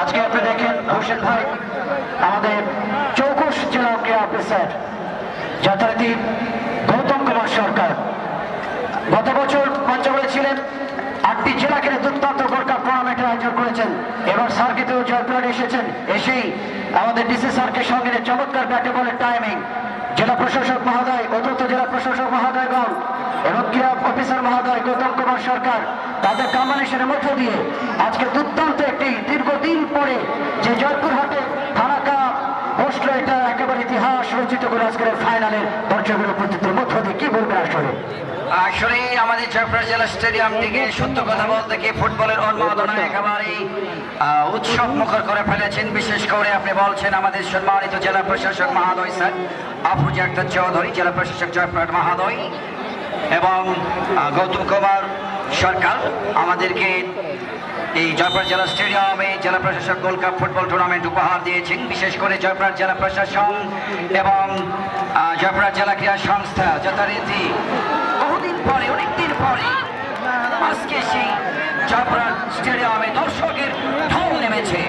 আজকে আপনি দেখেন হোসেন ভাই, আমাদের চৌকুশ জেলা ক্রীড়া অফিসার, যথারীতি গৌতম কুমার সরকার। গত বছর পঞ্চগড়ে ছিলেন, আটটি জেলা কেড়ে দুর্দান্ত গোল্ড টুর্নামেন্টের আয়োজন করেছেন। এবার স্যার কিন্তু এসেছেন, এসেই আমাদের ডিসি স্যারকে সঙ্গে চমৎকার ব্যাটে বলের টাইমিং জেলা প্রশাসক মহোদয় অত্যন্ত জেলা প্রশাসক মহোদয়গণ এবং ক্রীড়া মহোদয় গৌতম কুমার সরকার, তাদের কম্বিনেশনের মধ্য দিয়ে আজকে দুর্দান্ত একটি দীর্ঘদিন পরে যে জয়পুরহাটে কাপ বসল, এটা একেবারে ইতিহাস রচিত করে আজকের ফাইনালের দর্শকের উপস্থিতির মধ্য দিয়ে কি বলবেন আসলে? আসলে আমাদের জেলা স্টেডিয়াম থেকে সত্য কথা বলতে কি ফুটবলের একেবারেই উৎসব মুখর করে ফেলেছেন। বিশেষ করে আপনি বলছেন আমাদের সম্মানিত জেলা প্রশাসক মহাদয় স্যার আফরুজা আক্তার চৌধুরী জেলা প্রশাসক জয়পুরহাট মহাদয়। এবং গৌতম কুমার সরকার আমাদেরকে এই জয়পুর জেলা স্টেডিয়ামে জেলা প্রশাসক গোল্ড কাপ ফুটবল টুর্নামেন্ট উপহার দিয়েছেন। বিশেষ করে জয়পুর জেলা প্রশাসন এবং জয়পুর জেলা ক্রীড়া সংস্থা যথারীতি বহুদিন পরে, অনেকদিন পরে আজকে সেই জয়পুর স্টেডিয়ামে দর্শকের ঢল নেমেছে।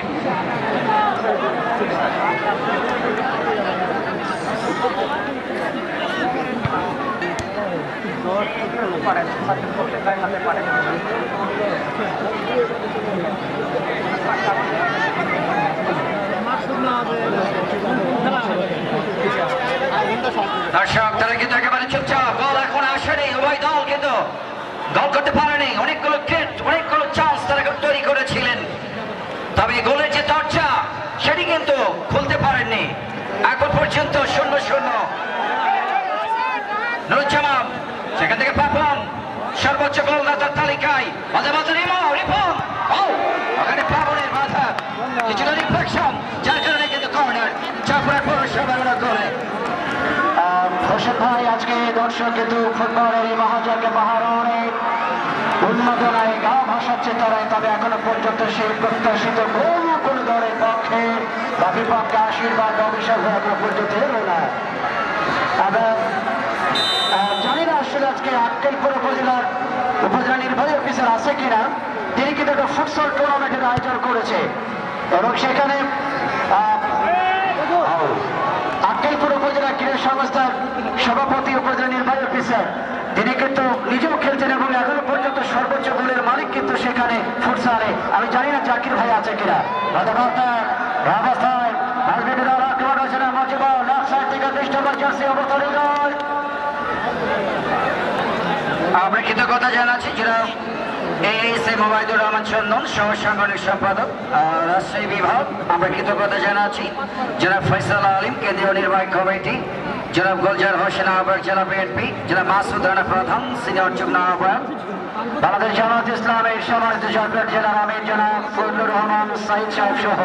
দর্শক তারা কিন্তু একেবারে চুপচাপ। গোল এখন আসেনি, উভয় দল কিন্তু গোল করতে পারেনি। অনেকগুলো অনেকগুলো চান্স তারা তৈরি করেছিলেন। তবে গোলের যে দরজা, সেটি কিন্তু খুলতে পারেননি। এখন পর্যন্ত শূন্য শূন্য। সেখান থেকে পাপন, সর্বোচ্চ গোলদাতার তালিকায়, মাঝে মাঝে রিমো রিপন, ও ওখানে পাবনের মাথা কিছুটা রিফ্লেকশন যার কারণে কিন্তু কর্নার চাপড়ার পৌরসভার করে। হোসেন ভাই, আজকে দর্শক কিন্তু ফুটবলের এই মহাযজ্ঞ বাহারণে উন্মাদনায় গা ভাসাচ্ছে তারা তবে এখনও পর্যন্ত সেই প্রত্যাশিত কোন কোন দলের পক্ষে বা বিপক্ষে আশীর্বাদ অভিষেক এখনও পর্যন্ত এলো না। আসলে আজকে আক্কেলপুর উপজেলার উপজেলা নির্বাহী অফিসার আছে কিনা তিনি কিন্তু একটা ফুটসল টুর্নামেন্টের আয়োজন করেছে এবং সেখানে আক্কেলপুর উপজেলা ক্রীড়া সংস্থার সভাপতি উপজেলা নির্বাহী অফিসার তিনি কিন্তু নিজেও খেলছেন এবং এখনও পর্যন্ত সর্বোচ্চ গোলের মালিক কিন্তু সেখানে ফুটসালে আমি জানি না জাকির ভাই আছে কিনা গতকালতার অবস্থায় রাজনীতি দল আক্রমণ হয়েছে না মজিবল লেফট সাইড থেকে জার্সি অবতরণ আমরা কৃতজ্ঞতা জানাচ্ছি যারা এস এ মোবাইদুর রহমান চন্দন সহ সাংগঠনিক সম্পাদক রাজশাহী বিভাগ আমরা কৃতজ্ঞতা জানাচ্ছি যারা ফয়সাল আলিম, কেন্দ্রীয় নির্বাহী কমিটি জনাব গোলজার হোসেন আহ্বায়ক, জেলা বিএনপি জনাব মাসুদ রানা প্রধান, সিনিয়র যুগ্ম আহ্বায়ক, বাংলাদেশ জামাত ইসলামের সম্মানিত জয়পুর জেলার আমির জনাব ফজলুর রহমান সাহেব সহ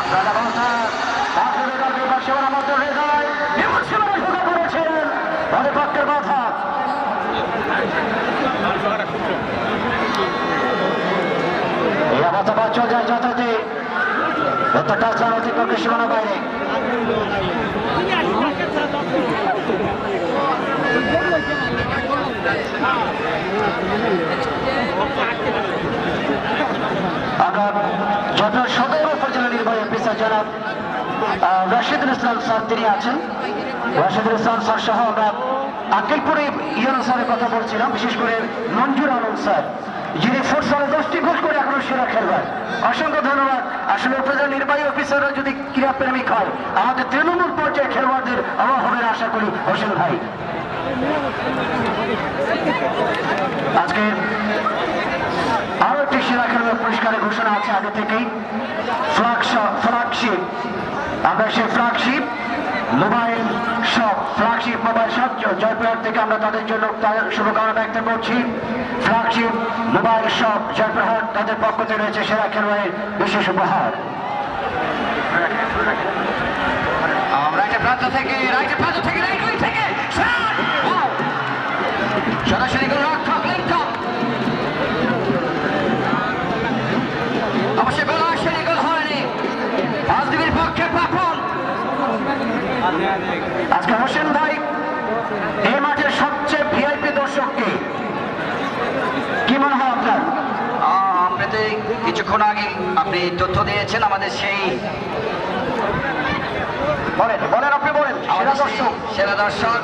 আপনারা বলছেন, বাংলাদেশের দল বিপক্ষে ওরা মধ্য হৃদয়, বিমর্ষণে ঢুকে পড়েছেন। প্রতিপক্ষের কথা এই অবস্থা বা চলে যায় যথাতে উত্তর টাচলাম অতিক্রমের সীমানা বাইরে। আমরা যত সদর উপজেলা নির্বাহী অফিসার জনাব রশিদুল ইসলাম স্যার, তিনি আছেন। রশিদুল ইসলাম স্যার সহ আমরা আকিলপুরে ইয়ন স্যারের কথা বলছিলাম, বিশেষ করে মঞ্জুর আলম স্যার, যিনি ফুটসলে দশটি গোল করে এখনও সেরা খেলবার অসংখ্য ধন্যবাদ। আসলে উপজেলা নির্বাহী অফিসাররা যদি ক্রীড়াপ্রেমিক হয়, আমাদের তৃণমূল পর্যায়ে খেলোয়াড়দের অভাব হবে আশা করি হোসেন ভাই। আজকে আরও একটি সেরা খেলোয়াড় পুরস্কারের ঘোষণা আছে আগে থেকেই। ফ্ল্যাগশিপ আমরা সেই flagship mobile shop flagship mobile shop Joypurhat থেকে আমরা তাদের জন্য শুভকামনা ব্যক্ত করছি। ফ্ল্যাগশিপ মোবাইল শপ, জয়পুরহাট তাদের পক্ষ থেকে রয়েছে সেরা খেলোয়াড়ের বিশেষ উপহার। আমরা রাইটের প্রান্ত থেকে রাইট আপনি তথ্য দিয়েছেন আমাদের সেই বলেন বলেন আপনি বলেন সেরা দর্শক। সেরা দর্শক।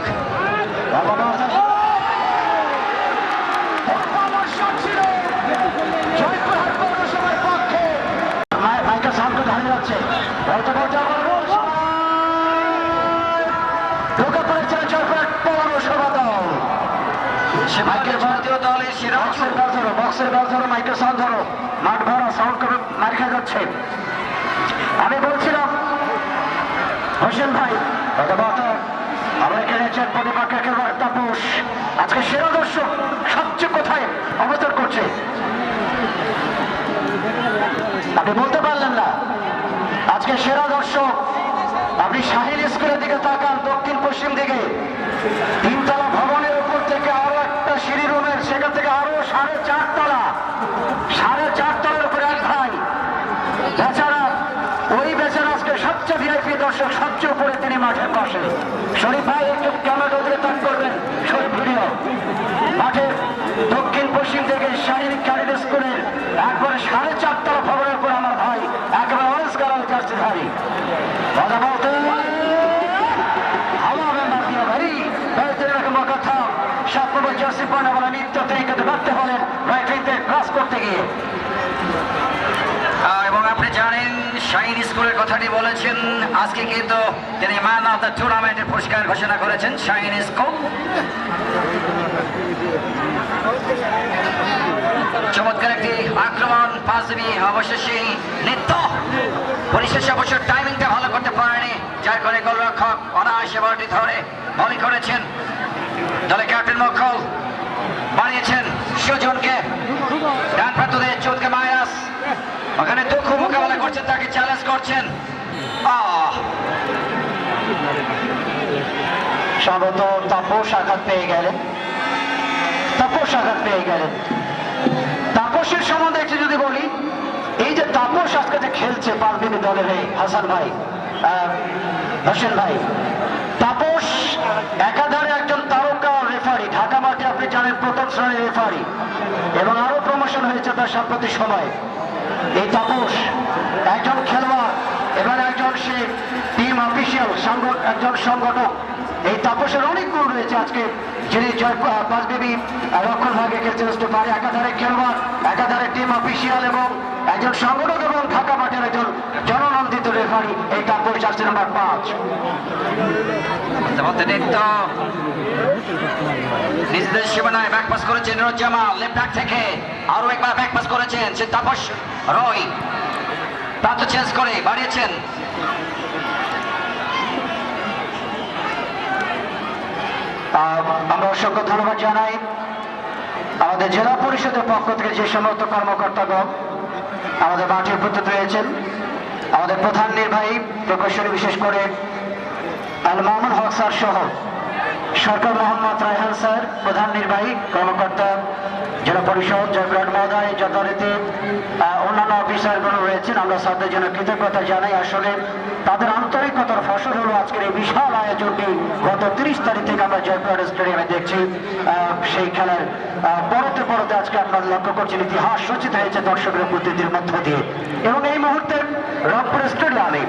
সামনে দাঁড়িয়ে যাচ্ছে বলতে বলতে আমার বল পড়েছে জয়পুরহাট পৌরসভা দল ভারতীয় দলের সেরা বক্সের বেল ধরো মাইকের সাউন্ড ধরো মাঠ আমি বলছিলাম, হোসেন ভাই আমরা আজকে সেরা দর্শক সবচেয়ে কোথায় অবতার করছে? আপনি বলতে পারলেন না। আজকে সেরা দর্শক, আপনি শাহিন স্কুলের দিকে তাকান দক্ষিণ পশ্চিম দিকে। তিনতলা ভবনের উপর থেকে আরও একটা সিঁড়ি রুমের সেখান থেকে আরও সাড়ে চারতলা সাড়ে চারতলার উপরে এক ভাই বেচারা ওই বেচারা আজকে সবচেয়ে দর্শক সবচেয়ে উপরে তিনি মাঠে বসে শরীফ ভাই, একটু ক্যামেরা ধরে তাক করবেন শরীফ ভিডিও। মাঠের দক্ষিণ পশ্চিম থেকে শারীরিক ক্যারিড স্কুলের একবারে সাড়ে চারতলা ভবনের উপর আমার ভাই, একেবারে অরেঞ্জ কালার যাচ্ছে ধারী। কথা বলতে দিয়ে ভাই। সাত নম্বর জার্সি পয়েন্ট বলে নিত্য তরিকাতে বাড়তে হলেন। রাইট ক্রাস করতে গিয়ে। শাইন স্কুলের কথাটি বলেছেন। আজকে কিন্তু তিনি ম্যান অফ দ্য টুর্নামেন্টের পুরস্কার ঘোষণা করেছেন শাইন স্কুল। চমৎকার একটি আক্রমণ পাঁচ দিবি অবশেষে নৃত্য। পরিশেষে অবশ্য টাইমিংটা ভালো করতে পারেনি, যার করে গোলরক্ষক অনায়াসে বলটি ধরে, বলি করেছেন। দলে ক্যাপ্টেন মক্কল বানিয়েছেন সুজনকে। ডান প্রান্তদের চোদকে মায়াস ওখানে দুঃখ মোকাবেলা করছেন, তাকে চ্যালেঞ্জ করছেন। সম্ভবত তাপস আঘাত পেয়ে গেলেন। তাপস আঘাত পেয়ে গেলেন। তাপসের সম্বন্ধে একটু যদি বলি, এই যে তাপস আজকে যে খেলছে পারবিনি দলের হয়ে, হাসান ভাই হোসেন ভাই, তাপস একাধারে একজন তারকা রেফারি ঢাকা মাঠে আপনি জানেন প্রথম শ্রেণির রেফারি এবং আরও প্রমোশন হয়েছে তার সাম্প্রতি সময়। এই তাপস একজন খেলোয়াড় এবং একজন সে টিম অফিসিয়াল একজন সংগঠক। এই তাপসের অনেক গুণ রয়েছে আজকে। যিনি জয় পাঁচদেবী রক্ষণ ভাগে খেলতে আসতে পারে একাধারে খেলোয়াড়, একাধারে টিম অফিসিয়াল এবং একজন সংগঠক এবং ঢাকা মাঠের একজন জননন্দিত রেফারি এই তাপস জার্সি নাম্বার পাঁচ। নৃত্য নিজেদের সীমানায় ব্যাক পাস করেছেন রোজামাল লেফট ব্যাক থেকে আরও একবার ব্যাক পাস করেছেন, সে তাপস রয়। প্রান্ত চেঞ্জ করে, বাড়িয়েছেন আমরা অসংখ্য ধন্যবাদ জানাই। আমাদের জেলা পরিষদের পক্ষ থেকে যে সমস্ত কর্মকর্তাগণ আমাদের মাঠে উপস্থিত রয়েছেন, আমাদের প্রধান নির্বাহী প্রকৌশলী বিশেষ করে আল মামুন হক স্যার সহ সরকার মোহাম্মদ রায়হান স্যার, প্রধান নির্বাহী কর্মকর্তা জেলা পরিষদ, জয়পুরহাট মহোদয়, যথারীতি অন্যান্য অফিসারগুলো রয়েছেন। আমরা স্যারদের জন্য কৃতজ্ঞতা জানাই। আসলে তাদের আন্তরিকতার ফসল হলো আজকের এই বিশাল আয়োজনটি। গত তিরিশ তারিখ থেকে আমরা জয়পুরহাট স্টেডিয়ামে দেখছি সেই খেলার পরতে পরতে আজকে আমরা লক্ষ্য করছেন ইতিহাস রচিত হয়েছে দর্শকের উপস্থিতির মধ্য দিয়ে। এবং এই মুহূর্তে রংপুর স্টেডিয়ামে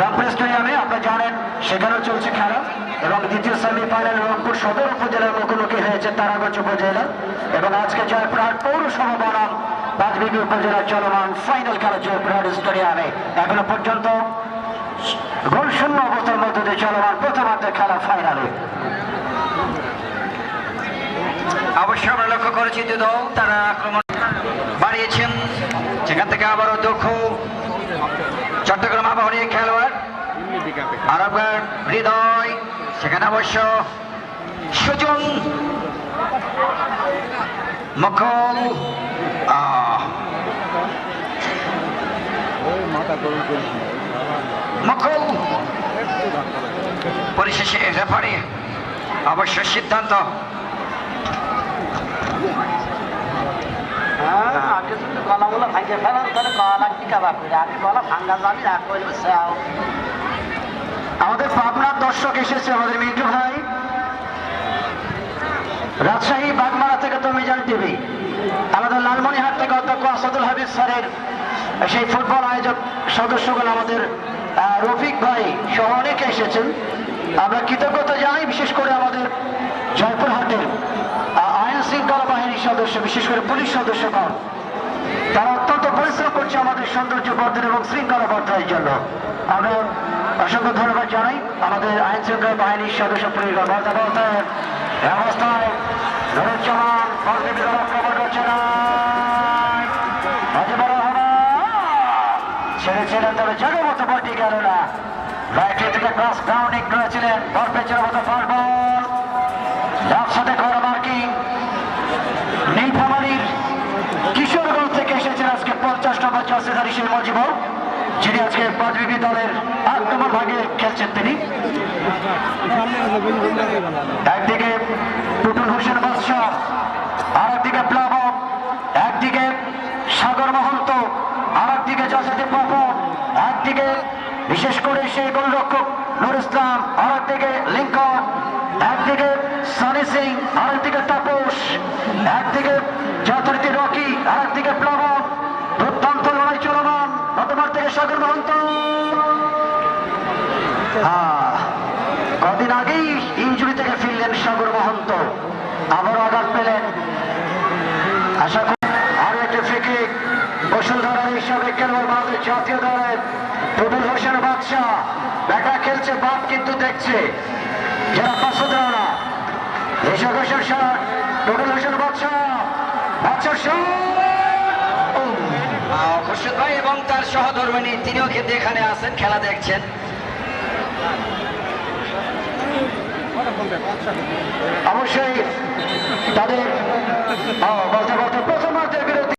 রংপুর স্টেডিয়ামে আপনারা জানেন, সেখানেও চলছে খেলা। এবং দ্বিতীয় সেমিফাইনাল রংপুর সদর উপজেলার মুখোমুখি হয়েছে তারাগঞ্জ উপজেলা। এবং আজকে জয়পুরহাট পৌরসভা বনাম বাজবিবি উপজেলার চলমান ফাইনাল খেলা জয়পুরহাট স্টেডিয়ামে এখনও পর্যন্ত গোল শূন্য অবস্থার মধ্যে দিয়ে চলমান প্রথমার্ধের খেলা ফাইনালে অবশ্য আমরা লক্ষ্য করেছি যে দল তারা আক্রমণ বাড়িয়েছেন। সেখান থেকে আবারও দক্ষ চট্টগ্রাম আবাহনীর খেলোয়াড় আরবগার হৃদয়, সেখানে অবশ্য সুজন মকল মকল। পরিশেষে রেফারি অবশ্য সিদ্ধান্ত। আগে যদি গলাগুলো ভাঙে ফেলার তাহলে গলা কি কাবা করে আগে গলা ভাঙ্গা যাবি না করলে আমাদের পাবনার দর্শক এসেছে আমাদের মিন্টু ভাই। রাজশাহী বাগমারা থেকে তো মিজান টিভি। আমাদের লালমনিহাট থেকে অধ্যক্ষ আসাদুল হাবিব স্যারের সেই ফুটবল আয়োজক সদস্যগণ আমাদের রফিক ভাই সহ অনেকে এসেছেন। আমরা কৃতজ্ঞতা জানাই, বিশেষ করে আমাদের জয়পুরহাটের আইন শৃঙ্খলা বাহিনীর সদস্য, বিশেষ করে পুলিশ সদস্যগণ। তারা অত্যন্ত পরিশ্রম করছে আমাদের সৌন্দর্য বর্ধন এবং শৃঙ্খলা বর্ধনের জন্য। আমরা অসংখ্য ধন্যবাদ জানাই। আমাদের আইন শৃঙ্খলা বাহিনীর সদস্য অবস্থায় নুরুজ্জামান করছে না থেকে করেছিলেন মতো সাথে কিশোরগঞ্জ থেকে এসেছেন আজকে পঞ্চাশ নম্বর জাসেদার হিসেবে মজিবর যিনি আজকে পাঁচবিবি দলের আট নম্বর ভাগে খেলছেন তিনি। একদিকে টুটুল হোসেন বাদশাহ আর একদিকে প্লাবন একদিকে সাগর মহন্ত আর একদিকে জাসেদে পাপন একদিকে বিশেষ করে সেই গোলরক্ষক নুর ইসলাম আর একদিকে লিঙ্কন, একদিকে সানি সিং আর একদিকে তাপস, একদিকে যথারীতি রকি আর একদিকে চলমান গতবার মহন্ত। কদিন আগেই ইঞ্জুরি থেকে ফিরলেন সাগর মহন্ত। আবারও আঘাত পেলেন। আশা করি আরও একটি ফিকে বসুন্ধরার হিসাবে খেলোয়াড় বাংলাদেশ জাতীয় দলের টুটুল হোসেন বাদশাহ। ব্যাটা খেলছে বাপ কিন্তু দেখছে। যারা না এসব হোসেন শাহ টুটুল হোসেন বাদশাহ। বাদশাহ খুরশিদ ভাই এবং তার সহধর্মিনী, তিনিও কিন্তু এখানে আছেন, খেলা দেখছেন। অবশ্যই তাদের বলতে বলতে প্রথমার্থের বিরতি।